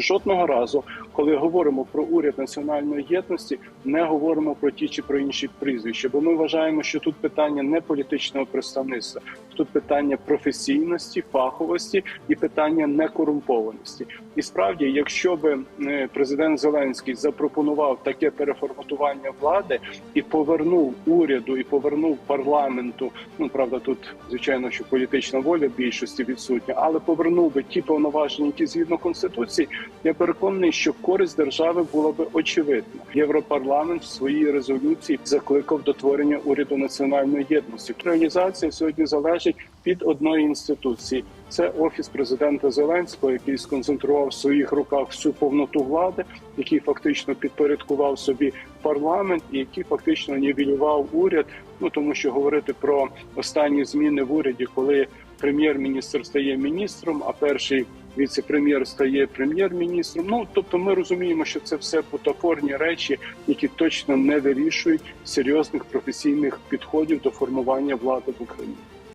жодного разу, коли говоримо про уряд національної єдності, не говоримо про ті чи про інші прізвища. Бо ми вважаємо, що тут питання не політичного представництва, тут питання професійності, фаховості і питання некорумпованості. І справді, якщо би е, президент Зеленський запропонував таке переформатування влади і повернув уряду і повернув парламенту, ну правда, тут звичайно, що політична воля більшості відсутня, але повернув би ті повноваження, які згідно конституції, я переконаний, що користь держави була би очевидна. Європарламент в своїй резолюції закликав до творення уряду національної єдності. Реалізація сьогодні залежить від одної інституції. Це офіс президента Зеленського, який сконцентрував в своїх руках всю повноту влади, який фактично підпорядкував собі парламент, і який фактично нівелював уряд. Ну тому що говорити про останні зміни в уряді, коли прем'єр-міністр стає міністром, а перший віце-прем'єр стає прем'єр-міністром. Ну тобто, ми розуміємо, що це все бутафорні речі, які точно не вирішують серйозних професійних підходів до формування влади в Україні.